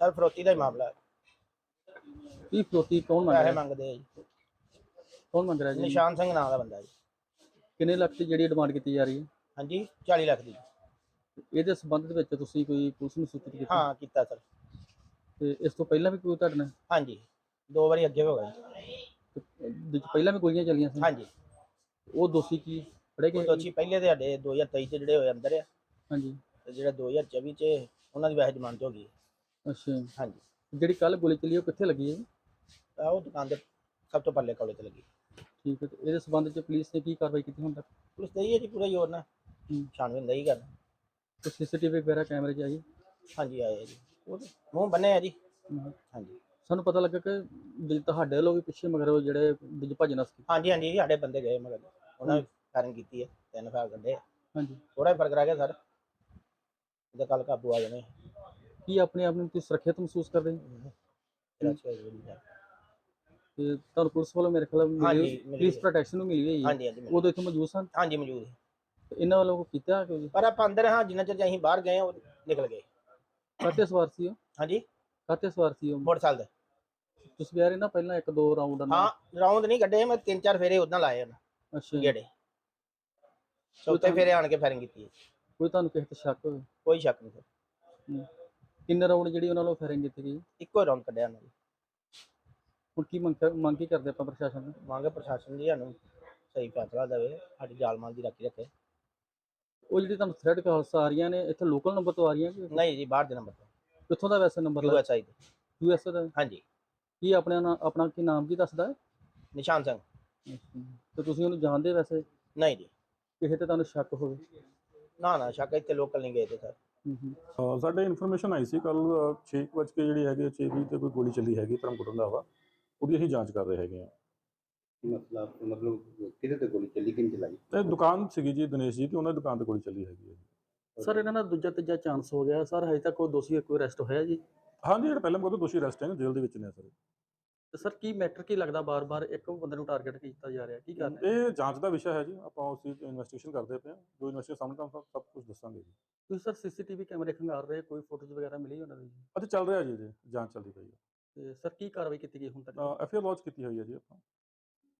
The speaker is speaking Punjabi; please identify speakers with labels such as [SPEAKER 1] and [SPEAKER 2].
[SPEAKER 1] ਸਰ ਫਰੋਤੀ ਦਾ ਹੀ ਮਾਮਲਾ ਹੈ।
[SPEAKER 2] ਕੀ ਫਰੋਤੀ ਕੌਣ ਮੰਗ
[SPEAKER 1] ਪੈਸੇ
[SPEAKER 2] ਰਿਹਾ
[SPEAKER 1] ਮੰਗਦੇ ਆ ਜੀ।
[SPEAKER 2] ਕੌਣ ਮੰਗ ਰਿਹਾ ਜੀ?
[SPEAKER 1] ਨਿਸ਼ਾਨ ਸਿੰਘ ਨਾਂ ਦਾ ਬੰਦਾ ਜੀ।
[SPEAKER 2] ਕਿੰਨੇ ਲੱਖ ਦੀ ਜਿਹੜੀ ਡਿਮਾਂਡ ਕੀਤੀ ਜਾ ਰਹੀ ਹੈ?
[SPEAKER 1] ਹਾਂਜੀ 40 ਲੱਖ ਦੀ।
[SPEAKER 2] ਇਹਦੇ ਸੰਬੰਧ ਦੇ ਵਿੱਚ ਤੁਸੀਂ ਕੋਈ ਪੁਲਿਸ ਨੂੰ ਸੂਚਿਤ ਕੀਤਾ?
[SPEAKER 1] ਹਾਂ ਕੀਤਾ ਸਰ।
[SPEAKER 2] ਤੇ ਇਸ ਤੋਂ ਪਹਿਲਾਂ ਵੀ ਕੋਈ ਤੁਹਾਡੇ ਨਾਲ?
[SPEAKER 1] ਹਾਂਜੀ ਦੋ ਵਾਰੀ ਅੱਗੇ ਹੋ ਗਿਆ ਜੀ।
[SPEAKER 2] ਤੇ ਪਹਿਲਾਂ ਵੀ ਗੋਲੀਆਂ ਚੱਲੀਆਂ ਸੀ?
[SPEAKER 1] ਹਾਂਜੀ।
[SPEAKER 2] ਉਹ ਦੋਸ਼ੀ ਕੀ ਫੜੇ ਗਏ?
[SPEAKER 1] ਦੋਸ਼ੀ ਪਹਿਲੇ ਤੇ ਸਾਡੇ 2023 ਚ ਜਿਹੜੇ ਹੋਏ ਅੰਦਰ ਆ।
[SPEAKER 2] ਹਾਂਜੀ।
[SPEAKER 1] ਤੇ ਜਿਹੜਾ 2024 ਚ ਉਹਨਾਂ ਦੀ ਵੈਸੇ ਜ਼ਮਾਨਤ ਹੋ ਗਈ ਹੈ।
[SPEAKER 2] ਅੱਛਾ।
[SPEAKER 1] ਹਾਂਜੀ।
[SPEAKER 2] ਜਿਹੜੀ ਕੱਲ ਗੋਲੀ ਚੱਲੀ ਉਹ ਕਿੱਥੇ ਲੱਗੀ ਹੈ ਜੀ?
[SPEAKER 1] ਉਹ ਦੁਕਾਨ ਦੇ ਸਭ ਤੋਂ ਪੱਲੇ ਕੋਲੇ ਤੇ ਲੱਗੀ।
[SPEAKER 2] ਠੀਕ ਹੈ ਤੇ ਇਹਦੇ ਸੰਬੰਧ 'ਚ ਪੁਲਿਸ ਨੇ ਕੀ ਕਾਰਵਾਈ ਕੀਤੀ ਹੁਣ ਤੱਕ?
[SPEAKER 1] ਪੁਲਿਸ ਤੇ ਹੀ ਹੈ ਜੀ ਪੂਰਾ ਜ਼ੋਰ ਨਾਲ।
[SPEAKER 2] ਹੂੰ।
[SPEAKER 1] ਦਾ ਹੀ ਕਰਨਾ
[SPEAKER 2] ਤੇ ਸੀਸੀਟੀਵੀ ਵਗੈਰਾ ਕੈਮਰੇ 'ਚ ਆਈ
[SPEAKER 1] ਹਾਂਜੀ ਆਏ ਆ ਜੀ। ਉਹ ਤੇ ਮੂੰਹ ਬੰਨੇ ਆ ਜੀ। ਹਾਂਜੀ।
[SPEAKER 2] ਸਾਨੂੰ ਪਤਾ ਲੱਗਾ ਕਿ ਵੀ ਤੁਹਾਡੇ ਵੱਲੋਂ ਵੀ ਪਿੱਛੇ ਮਗਰ ਉਹ ਜਿਹੜੇ ਵਿੱਚ ਭੱਜਣਾ ਸੀ।
[SPEAKER 1] ਹਾਂਜੀ ਹਾਂਜੀ ਸਾਡੇ ਬੰਦੇ ਗਏ ਮਗਰ। ਉਹਨਾਂ ਨੇ ਫਾਇਰਿੰਗ ਕੀਤੀ ਹੈ ਤਿੰਨ ਫਾਇਰ ਕੱਢੇ
[SPEAKER 2] ਹਾਂਜੀ।
[SPEAKER 1] ਥੋੜਾ ਫ਼ਰਕ ਰਹਿ ਗਿਆ ਸਰ। ਇਹਦਾ ਕੱਲ ਕਾਬੂ ਆ ਜਾਣੇ।
[SPEAKER 2] ਕੀ ਆਪਣੇ ਆਪ ਨੂੰ ਤੁਸੀਂ ਸੁਰੱਖਿਅਤ ਮਹਿਸੂਸ ਕਰਦੇ ਹੋ। ਤੇ ਤੁਹਾਨੂੰ ਪੁਲਿਸ ਵੱਲੋਂ ਮੇਰੇ ਖਿਆਲ
[SPEAKER 1] ਹਾਂਜੀ,
[SPEAKER 2] ਮਿਲੀ ਪੁਲਿਸ
[SPEAKER 1] ਹੈ।
[SPEAKER 2] ਪ੍ਰੋਟੈਕਸ਼ਨ ਨੂੰ ਮਿਲੀ ਹੋਈ ਹੈ।
[SPEAKER 1] ਹਾਂਜੀ ਹਾਂਜੀ
[SPEAKER 2] ਉਦੋਂ ਇੱਥੇ ਮੌਜੂਦ ਸਨ?
[SPEAKER 1] ਹਾਂਜੀ ਮੌਜੂਦ ਹੈ।
[SPEAKER 2] ਤੇ ਇਹਨਾਂ ਵੱਲੋਂ ਕੋਈ ਕੀਤਾ ਕੋਈ?
[SPEAKER 1] ਪਰ ਆਪਾਂ ਅੰਦਰ ਹਾਂ ਜਿੰਨਾ ਚਿਰ ਅਸੀਂ ਬਾਹਰ ਗਏ ਉਹ ਨਿਕਲ ਗਏ।
[SPEAKER 2] ਕਾਤੇ ਸਵਾਰ ਸੀ ਉਹ?
[SPEAKER 1] ਹਾਂਜੀ।
[SPEAKER 2] ਕਾਤੇ ਸਵਾਰ ਸੀ ਉਹ?
[SPEAKER 1] ਮੋਟਰਸਾਈਕਲ ਦੇ
[SPEAKER 2] ਤੁਸੀਂ ਕਹਿ ਰਹੇ ਨਾ ਪਹਿਲਾਂ ਇੱਕ ਦੋ ਰਾਉਂਡ
[SPEAKER 1] ਹਾਂ ਰਾਉਂਡ ਨਹੀਂ ਕੱਢੇ ਮੈਂ ਤਿੰਨ ਚਾਰ ਫੇਰੇ ਉਦਾਂ ਲਾਏ ਉਹਨਾਂ।
[SPEAKER 2] ਅੱਛਾ। ਜੀ।
[SPEAKER 1] ਗੇੜੇ ਚੌਥੇ ਫੇਰੇ ਆਣ ਕੇ ਫਾਇਰਿੰਗ ਕੀਤੀ ਹੈ।
[SPEAKER 2] ਕੋਈ ਤੁਹਾਨੂੰ ਕਿਸੇ ਤੇ ਸ਼ੱਕ ਹੋਵੇ?
[SPEAKER 1] ਕੋਈ ਸ਼ੱਕ ਨਹੀਂ। Sir
[SPEAKER 2] hmm. ਕਿੰਨੇ ਰਾਉਂਡ ਜਿਹੜੀ ਉਹਨਾਂ ਵੱਲੋਂ ਫਾਇਰਿੰਗ ਕੀਤੀ ਗਈ?
[SPEAKER 1] ਇੱਕੋ ਰਾਉਂਡ ਕੱਢਿਆ ਉਹਨਾਂ ਨੇ।
[SPEAKER 2] ਹੁਣ ਕੀ ਮੰਗ ਕਰ- ਮੰਗ ਕੀ ਕਰਦੇ ਆਪਾਂ ਪ੍ਰਸ਼ਾਸਨ ਨੂੰ?
[SPEAKER 1] ਮੰਗ ਪ੍ਰਸ਼ਾਸਨ ਜੀ ਸਾਨੂੰ ਸਹੀ ਫੈਸਲਾ ਦੇਵੇ ਸਾਡੀ ਮਾਲ ਦੀ ਰਾਖੀ ਰੱਖੇ।
[SPEAKER 2] ਉਹ ਜਿਹੜੀ ਤੁਹਾਨੂੰ ਥ੍ਰੈਡ ਕਾਲਸ ਆ ਰਹੀਆਂ ਨੇ ਇੱਥੇ ਲੋਕਲ ਨੰਬਰ ਤੋਂ ਆ ਰਹੀਆਂ ਕਿ
[SPEAKER 1] ਨਹੀਂ ਜੀ ਬਾਹਰ ਦੇ ਨੰਬਰ ਤੋਂ।
[SPEAKER 2] ਕਿੱਥੋਂ ਦਾ ਵੈਸੇ ਨੰਬਰ ਲੱਗਾ
[SPEAKER 1] ਯੂਐਸਆਈ ਦੇ।
[SPEAKER 2] ਯੂਐਸ ਦਾ?
[SPEAKER 1] ਹਾਂਜੀ।
[SPEAKER 2] ਕੀ ਆਪਣਾ ਨਾਂ- ਆਪਣਾ ਕੀ ਨਾਮ ਕੀ ਦੱਸਦਾ ਹੈ?
[SPEAKER 1] ਨਿਸ਼ਾਨ ਸਿੰਘ।
[SPEAKER 2] ਤੇ ਤੁਸੀਂ ਉਹਨੂੰ ਜਾਣਦੇ ਵੈਸੇ?
[SPEAKER 1] ਨਹੀਂ ਜੀ।
[SPEAKER 2] ਕਿਸੇ ਤੇ ਤੁਹਾਨੂੰ ਸ਼ੱਕ ਹੋਵੇ?
[SPEAKER 1] ਨਾ ਨਾ ਸ਼ੱਕ ਇੱਥੇ ਲੋਕਲ ਨਹੀਂ ਗਏ ਤੇ ਸਰ।
[SPEAKER 3] ਅਹ ਸਾਡੇ ਇਨਫੋਰਮੇਸ਼ਨ ਆਈ ਸੀ ਕੱਲ 6 ਵਜੇ ਕੇ ਜਿਹੜੀ ਹੈਗੀ 6 ਵੀਹ ਤੇ ਕੋਈ ਗੋਲੀ ਚੱਲੀ ਹੈਗੀ ਧਰਮਕੋਟ ਦਾ ਵਾ ਉਹਦੀ ਅਸੀਂ ਜਾਂਚ ਕਰ ਰਹੇ ਹੈਗੇ ਆ।
[SPEAKER 4] ਮਸਲਾ ਮਤਲਬ ਕਿਹਦੇ ਤੇ ਗੋਲੀ ਚੱਲੀ ਕਿੰਨ ਚਲਾਈ?
[SPEAKER 3] ਤੇ ਦੁਕਾਨ ਸੀਗੀ ਜੀ ਦਿਨੇਸ਼ ਜੀ ਤੇ ਉਹਨਾਂ ਦੀ ਦੁਕਾਨ ਤੇ ਗੋਲੀ ਚੱਲੀ ਹੈਗੀ ਹੈ
[SPEAKER 2] ਸਰ ਇਹਨਾਂ ਦਾ ਦੂਜਾ ਤੀਜਾ ਚਾਂਸ ਹੋ ਗਿਆ। ਸਰ ਹਜੇ ਤੱਕ ਕੋਈ ਦੋਸ਼ੀ ਕੋਈ ਅਰੈਸਟ ਹੋਇਆ ਜੀ?
[SPEAKER 3] ਹਾਂਜੀ ਜਿਹੜਾ ਪਹਿਲਾਂ ਮਗਰ ਦੋਸ਼ੀ ਅਰੈਸਟ ਹੈ ਜੇਲ੍ਹ ਦੇ ਵਿੱਚ ਨੇ ਸਰ।
[SPEAKER 2] ਤੇ ਸਰ ਕੀ ਮੈਟਰ ਕੀ ਲੱਗਦਾ ਬਾਰ-ਬਾਰ ਇੱਕ ਬੰਦੇ ਨੂੰ ਟਾਰਗੇਟ ਕੀਤਾ ਜਾ ਰਿਹਾ? ਕੀ ਕਾਰਨ ਹੈ?
[SPEAKER 3] ਇਹ ਜਾਂਚ ਦਾ ਵਿਸ਼ਾ ਹੈ ਜੀ ਆਪਾਂ ਉਸ ਦੀ ਇਨਵੈਸਟੀਗੇਸ਼ਨ ਕਰਦੇ ਪਏ ਹਾਂ। ਜੋ ਇਨਵੈਸਟੀਗੇਸ਼ਨ ਸਾਹਮਣੇ ਤੁਹਾਨੂੰ ਸਭ ਕੁਝ ਦੱਸਾਂਗੇ ਜੀ।
[SPEAKER 2] ਤੁਸੀਂ ਸਰ ਸੀਸੀਟੀਵੀ ਕੈਮਰੇ ਖੰਗਾਰ ਰਹੇ ਕੋਈ ਫੋਟੋਜ਼ ਵਗੈਰਾ ਮਿਲੀ ਉਹਨਾਂ ਦੀ? ਜੀ?
[SPEAKER 3] ਅਤੇ ਚੱਲ ਰਿਹਾ ਜੀ ਜੀ ਜਾਂਚ ਚੱਲਦੀ ਪਈ ਹੈ
[SPEAKER 2] ਤੇ ਸਰ ਕੀ ਕਾਰਵਾਈ ਕੀਤੀ ਗਈ ਹੁਣ ਤੱਕ?
[SPEAKER 3] ਐਫ ਆਈ ਆਰ ਲੌਂਚ ਕੀਤੀ ਹੋਈ ਹੈ ਜੀ ਆਪਾਂ।